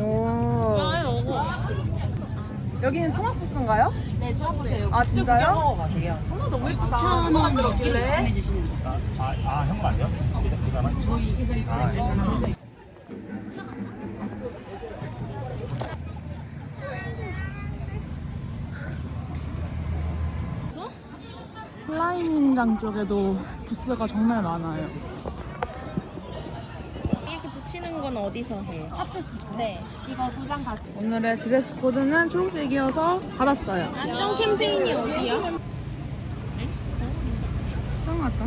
오. 여기는 청학부스인가요? 네, 쳐보세요. 아, 진짜요? 구경 먹어 가세요. 정말 너무 예쁘다. 천원 넣길래. 아, 아 현금 아니요? 부자나? 클라이밍장 쪽에도 부스가 정말 많아요. 붙이는 건 어디서 해요? 하트 스티커. 네. 이거 도장 다. 오늘의 드레스 코드는 초록색이어서 받았어요. 안녕 캠페인이 어디야? 같다.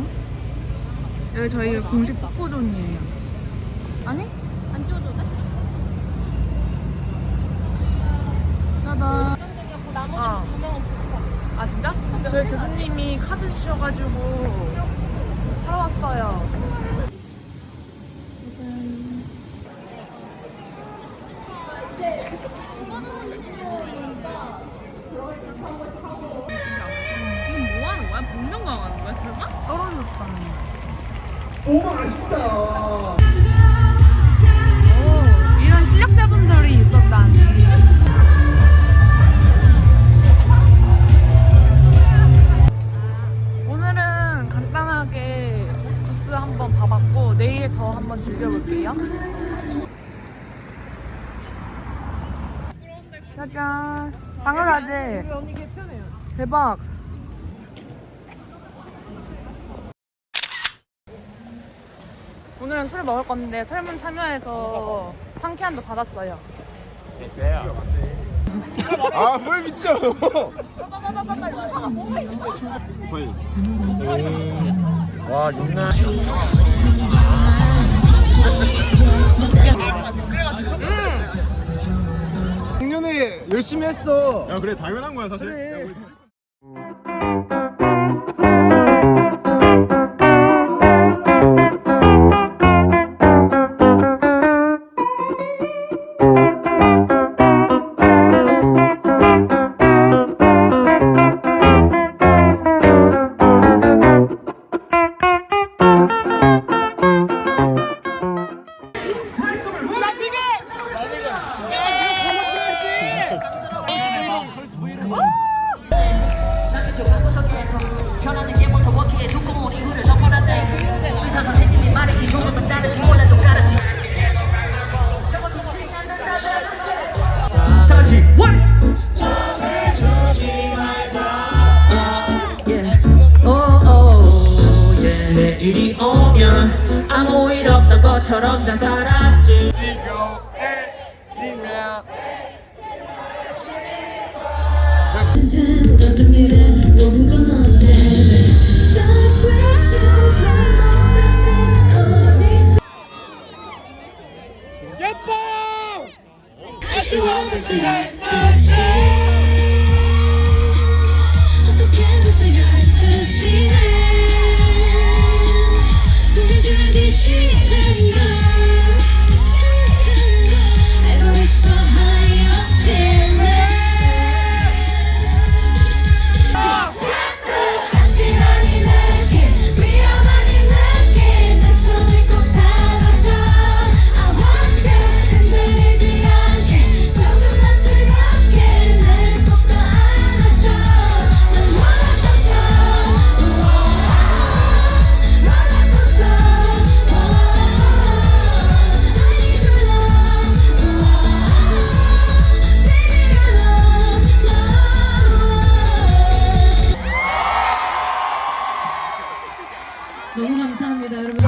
여기 저희 공식 포존이에요. 아니? 안 찍어줘도 돼? 짜잔. 나머지 어. 두 명은 붙여. 아 진짜? 저희 교수님이 카드 주셔가지고 사러 왔어요. 너무 아쉽다. 오, 이런 실력자분들이 있었다니. 오늘은 간단하게 부스 한번 봐봤고 내일 더 한번 즐겨볼게요. 짜잔. 당연하지. 대박. 오늘은 술 먹을 건데 설문 참여해서 상쾌한도 받았어요. 됐어요. 아, 뭘 미쳐. 와, 육나. 작년에 열심히 했어. 야, 그래 당연한 거야 사실. 그래. 야, 우리 내일이 오면 아무 일 없던 것처럼 다 사라지지. 알고 감사합니다 여러분